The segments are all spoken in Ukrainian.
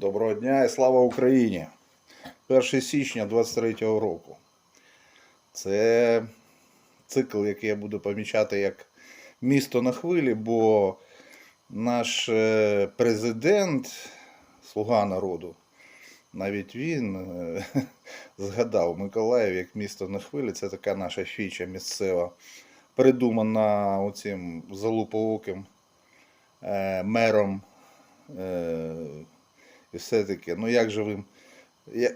Доброго дня і слава Україні! 1 січня 23 року. Це цикл, який я буду помічати як місто на хвилі, бо наш е, президент, слуга народу, навіть він е, згадав Миколаїв як місто на хвилі. Це така наша фіча місцева, придумана оцим залуповоким е, мером. Е, і все таке. Ну як же ви.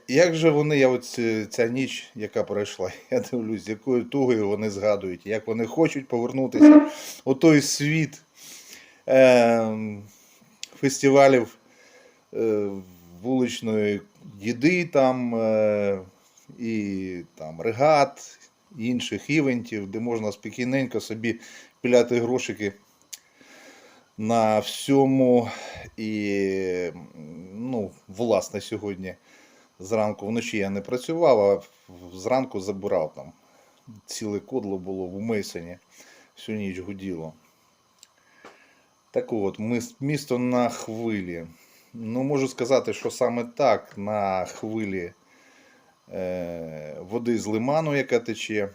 Як же вони, я от ця ніч, яка пройшла, я дивлюсь, якою тугою вони згадують, як вони хочуть повернутися у той світ е, фестивалів е, вуличної їди там, е, і там регат, інших івентів, де можна спокійненько собі піляти грошики на всьому. І ну, власне, сьогодні зранку вночі я не працював, а зранку забирав там. Ціле кодло було в Мейсоні, всю ніч гуділо. Так от, місто на хвилі. Ну, можу сказати, що саме так, на хвилі е, води з лиману, яка тече,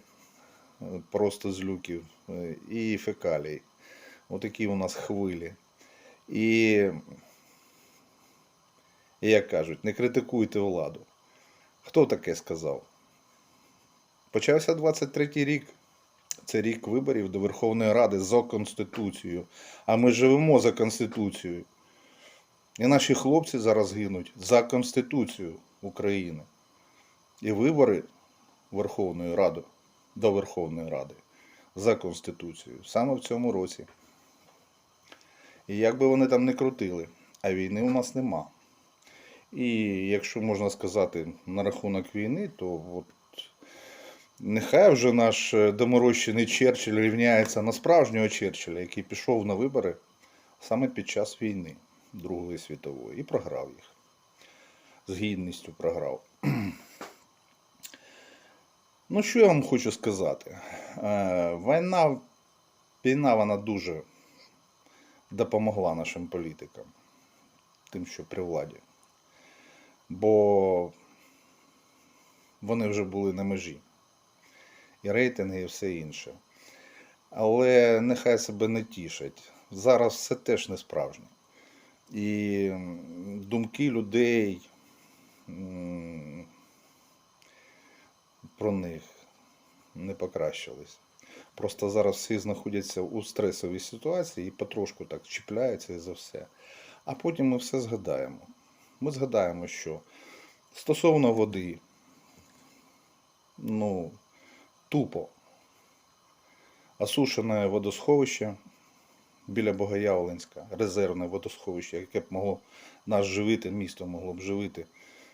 е, просто з люків, е, і фекалій. Отакі у нас хвилі. І, як кажуть, не критикуйте владу. Хто таке сказав? Почався 23-й рік. Це рік виборів до Верховної Ради за Конституцією. А ми живемо за Конституцією. І наші хлопці зараз гинуть за Конституцію України. І вибори Верховної Ради до Верховної Ради за Конституцією саме в цьому році. І як би вони там не крутили, а війни у нас нема. І якщо можна сказати на рахунок війни, то от нехай вже наш е, доморощений Черчилль рівняється на справжнього Черчилля, який пішов на вибори саме під час війни Другої світової і програв їх. З гідністю програв. Ну, що я вам хочу сказати? Е, Війна, війна вона дуже допомогла нашим політикам, тим, що при владі. Бо вони вже були на межі. І рейтинги, і все інше. Але нехай себе не тішать. Зараз все теж не справжнє. І думки людей про них не покращились. Просто зараз всі знаходяться у стресовій ситуації і потрошку так чіпляються і за все. А потім ми все згадаємо. Ми згадаємо, що стосовно води, ну, тупо осушене водосховище біля Богоявленська, резервне водосховище, яке б могло нас живити, місто могло б живити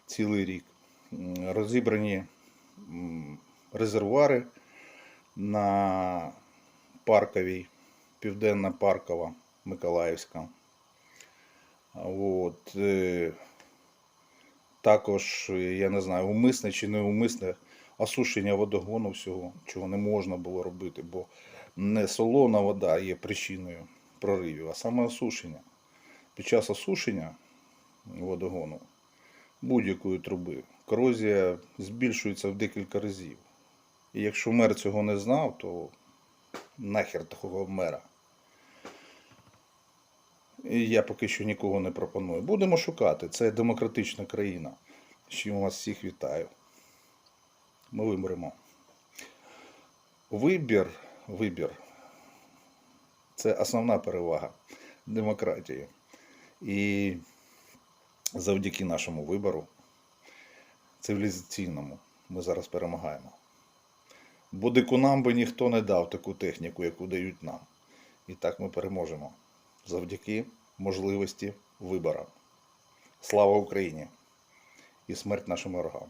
цілий рік. Розібрані резервуари на Парковій, Південна Паркова, Миколаївська. От, е, також, е, я не знаю, умисне чи не умисне осушення водогону всього, чого не можна було робити, бо не солона вода є причиною проривів, а саме осушення. Під час осушення водогону будь-якої труби корозія збільшується в декілька разів. І якщо мер цього не знав, то нахер такого мера. І я поки що нікого не пропоную. Будемо шукати. Це демократична країна. З чим вас всіх вітаю. Ми виберемо. Вибір, вибір це основна перевага демократії. І завдяки нашому вибору, цивілізаційному, ми зараз перемагаємо. Бо дикунам би ніхто не дав таку техніку, яку дають нам. І так ми переможемо. Завдяки можливості вибора. Слава Україні! І смерть нашим ворогам!